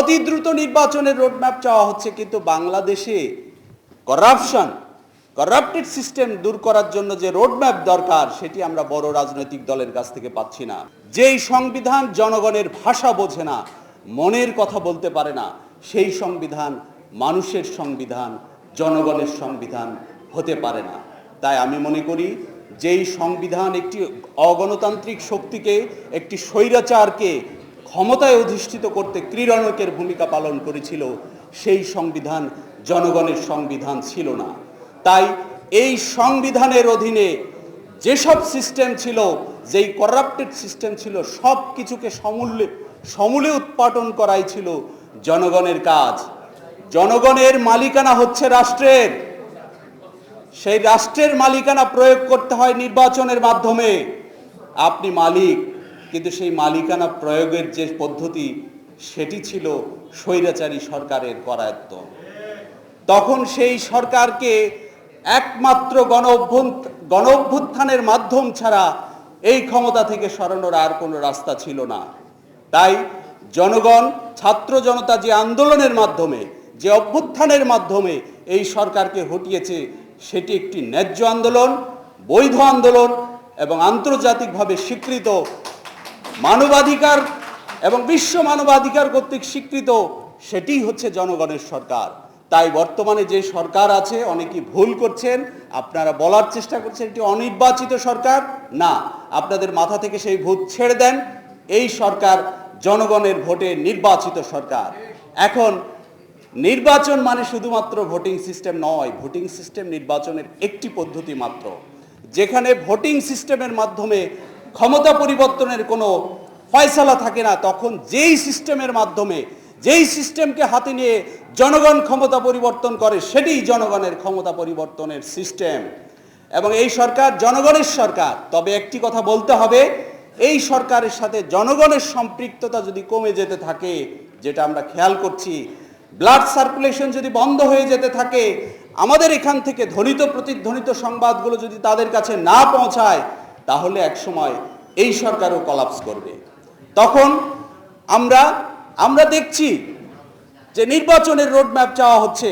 অতি দ্রুত নির্বাচনের রোডম্যাপ চাওয়া হচ্ছে, কিন্তু বাংলাদেশে করাপশন করাপ্টেড সিস্টেম দূর করার জন্য যে রোডম্যাপ দরকার, সেটি আমরা বড় রাজনৈতিক দলের কাছ থেকে পাচ্ছি না। যেই সংবিধান জনগণের ভাষা বোঝে না, মনের কথা বলতে পারে না, সেই সংবিধান মানুষের সংবিধান, জনগণের সংবিধান হতে পারে না। তাই আমি মনে করি, যেই সংবিধান একটি অগণতান্ত্রিক শক্তিকে, একটি স্বৈরাচারকে ক্ষমতায় অধিষ্ঠিত করতে ক্রীড়নকের ভূমিকা পালন করেছিল, সেই সংবিধান জনগণের সংবিধান ছিল না। তাই এই সংবিধানের অধীনে যেসব সিস্টেম ছিল, যেই করাপ্টেড সিস্টেম ছিল, সব কিছুকে সমূল্যে সমূলে উৎপাটন করাই ছিল জনগণের কাজ। জনগণের মালিকানা হচ্ছে রাষ্ট্রের। সেই রাষ্ট্রের মালিকানা প্রয়োগ করতে হয় নির্বাচনের মাধ্যমে। আপনি মালিক কিন্তু সেই মালিকানা প্রয়োগের যে পদ্ধতি, সেটি ছিল স্বৈরাচারী সরকারের করায়ত্ত। তখন সেই সরকারকে একমাত্র গণ গণ অভ্যুত্থানের মাধ্যম ছাড়া এই ক্ষমতা থেকে সরানোর আর কোনো রাস্তা ছিল না। তাই জনগণ, ছাত্র জনতা যে আন্দোলনের মাধ্যমে, যে অভ্যুত্থানের মাধ্যমে এই সরকারকে হটিয়েছে, সেটি একটি ন্যায্য আন্দোলন, বৈধ আন্দোলন এবং আন্তর্জাতিকভাবে স্বীকৃত মানবাধিকার এবং বিশ্ব মানবাধিকার কর্তৃক স্বীকৃত সেটিই হচ্ছে জনগণের সরকার। তাই বর্তমানে যে সরকার আছে, অনেকেই ভুল করছেন, আপনারা বলার চেষ্টা করছেন, এটি অনির্বাচিত সরকার। না, আপনাদের মাথা থেকে সেই ভূত ছেড়ে দেন। এই সরকার জনগণের ভোটে নির্বাচিত সরকার। এখন, নির্বাচন মানে শুধুমাত্র ভোটিং সিস্টেম নয়, ভোটিং সিস্টেম নির্বাচনের একটি পদ্ধতি মাত্র। যেখানে ভোটিং সিস্টেমের মাধ্যমে ক্ষমতা পরিবর্তনের কোনো ফয়সালা থাকে না, তখন যেই সিস্টেমের মাধ্যমে, যেই সিস্টেমকে হাতে নিয়ে জনগণ ক্ষমতা পরিবর্তন করে, সেটি জনগণের ক্ষমতা পরিবর্তনের সিস্টেম। এবং এই সরকার জনগণের সরকার। তবে একটি কথা বলতে হবে, এই সরকারের সাথে জনগণের সম্পৃক্ততা যদি কমে যেতে থাকে, যেটা আমরা খেয়াল করছি, ব্লাড সার্কুলেশন যদি বন্ধ হয়ে যেতে থাকে, আমাদের এখান থেকে ধ্বনিত প্রতিধ্বনিত সংবাদগুলো যদি তাদের কাছে না পৌঁছায় তাহলে একসময় এই সরকারও কলাপস করবে। তখন আমরা আমরা দেখছি যে নির্বাচনের রোডম্যাপ চাওয়া হচ্ছে।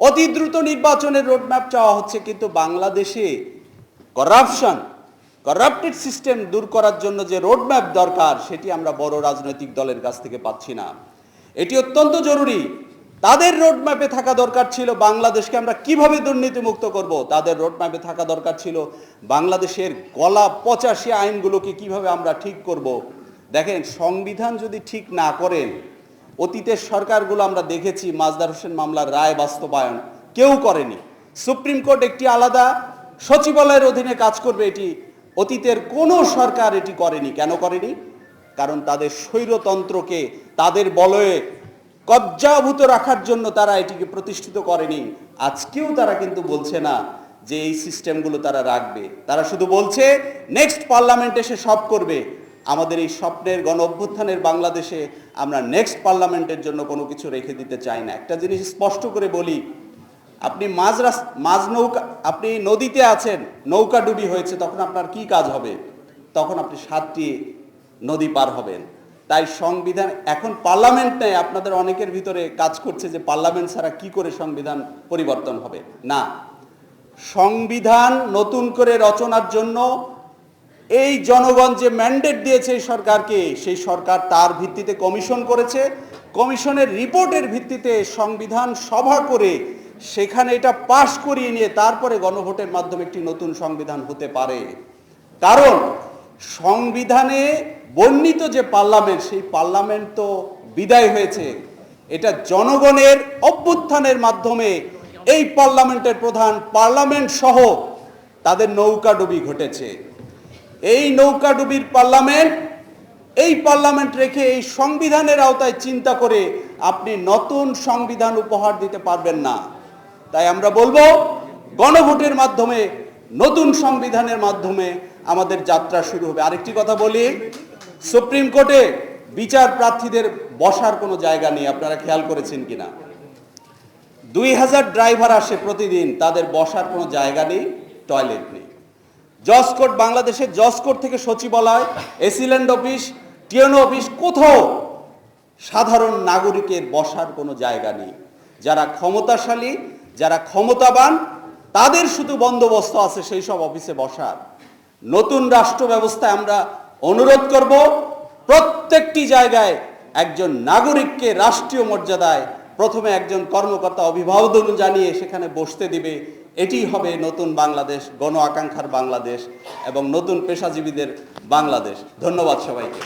অতি দ্রুত নির্বাচনের রোডম্যাপ চাওয়া হচ্ছে, কিন্তু বাংলাদেশে করাপশন করাপ্টেড সিস্টেম দূর করার জন্য যে রোডম্যাপ দরকার, সেটি আমরা বড় রাজনৈতিক দলের কাছ থেকে পাচ্ছি না। এটি অত্যন্ত জরুরি। তাদের রোডম্যাপে থাকা দরকার ছিল বাংলাদেশকে আমরা কীভাবে দুর্নীতিমুক্ত করব? তাদের রোডম্যাপে থাকা দরকার ছিল বাংলাদেশের গলা পঁচাশি আইনগুলোকে কীভাবে আমরা ঠিক করব? দেখেন, সংবিধান যদি ঠিক না করেন অতীতের সরকারগুলো আমরা দেখেছি মাজদার হোসেন মামলার রায় বাস্তবায়ন কেউ করেনি। সুপ্রিম কোর্ট একটি আলাদা সচিবালয়ের অধীনে কাজ করবে, এটি অতীতের কোনো সরকার এটি করেনি। কেন করেনি? কারণ তাদের স্বৈরতন্ত্রকে, তাদের বলয়ে কবজাভূত রাখার জন্য তারা এটিকে প্রতিষ্ঠিত করেনি। আজকেও তারা কিন্তু বলছে না যে এই সিস্টেমগুলো তারা রাখবে। তারা শুধু বলছে, নেক্সট পার্লামেন্ট এসে সব করবে। আমাদের এই স্বপ্নের গণ অভ্যুত্থানের বাংলাদেশে আমরা নেক্সট পার্লামেন্টের জন্য কোনো কিছু রেখে দিতে চাই না। একটা জিনিস স্পষ্ট করে বলি, আপনি মাঝ রাস, মাঝ নৌকা, আপনি নদীতে আছেন, নৌকা ডুবি হয়েছে, তখন আপনার কি কাজ হবে? তখন আপনি সাতটি নদী পার হবেন। তাই সংবিধান, এখন পার্লামেন্ট নেয় আপনাদের অনেকের ভিতরে কাজ করছে যে পার্লামেন্ট ছাড়া কি করে সংবিধান পরিবর্তন হবে? না। সংবিধান নতুন করে রচনার জন্য এই জনগণ যে ম্যান্ডেট দিয়েছে সরকারকে, সেই সরকার তার ভিত্তিতে কমিশন করেছে। কমিশনের রিপোর্টের ভিত্তিতে সংবিধান সভা করে সেখানে এটা পাশ করিয়ে নিয়ে তারপরে গণভোটের মাধ্যমে একটি নতুন সংবিধান হতে পারে। কারণ সংবিধানে বর্ণিত যে পার্লামেন্ট, সেই পার্লামেন্ট তো বিদায় হয়েছে। এটা জনগণের অভ্যুত্থানের মাধ্যমে এই পার্লামেন্টের প্রধান পার্লামেন্ট সহ তাদের নৌকাডুবি ঘটেছে। এই নৌকাডুবির পার্লামেন্ট, এই পার্লামেন্ট রেখে এই সংবিধানের আওতায় চিন্তা করে আপনি নতুন সংবিধান উপহার দিতে পারবেন না। তাই আমরা বলব, গণভোটের মাধ্যমে, নতুন সংবিধানের মাধ্যমে আমাদের যাত্রা শুরু হবে। আরেকটি কথা বলি, সুপ্রিম কোর্টে বিচার প্রার্থীদের বসার কোনো জায়গা নেই, আপনারা খেয়াল করেছেন কিনা? দুই হাজার ড্রাইভার আসে প্রতিদিন, তাদের বসার কোনো জায়গা নেই, টয়লেট নেই। জজ কোর্ট, বাংলাদেশের জজ কোর্ট থেকে সচিবালয় এসিল্যান্ড অফিস, টিএনও অফিস, কোথাও সাধারণ নাগরিকের বসার কোনো জায়গা নেই। যারা ক্ষমতাশালী, যারা ক্ষমতাবান, তাদের শুধু বন্দোবস্ত আছে, সেই সব অফিসে বসার। নতুন রাষ্ট্র ব্যবস্থায় আমরা অনুরোধ করব, প্রত্যেকটি জায়গায় একজন নাগরিককে রাষ্ট্রীয় মর্যাদায় প্রথমে একজন কর্মকর্তা অভিভাবন জানিয়ে সেখানে বসতে দিবে। এটি হবে নতুন বাংলাদেশ, গণ আকাঙ্ক্ষার বাংলাদেশ এবং নতুন পেশাজীবীদের বাংলাদেশ। ধন্যবাদ সবাইকে।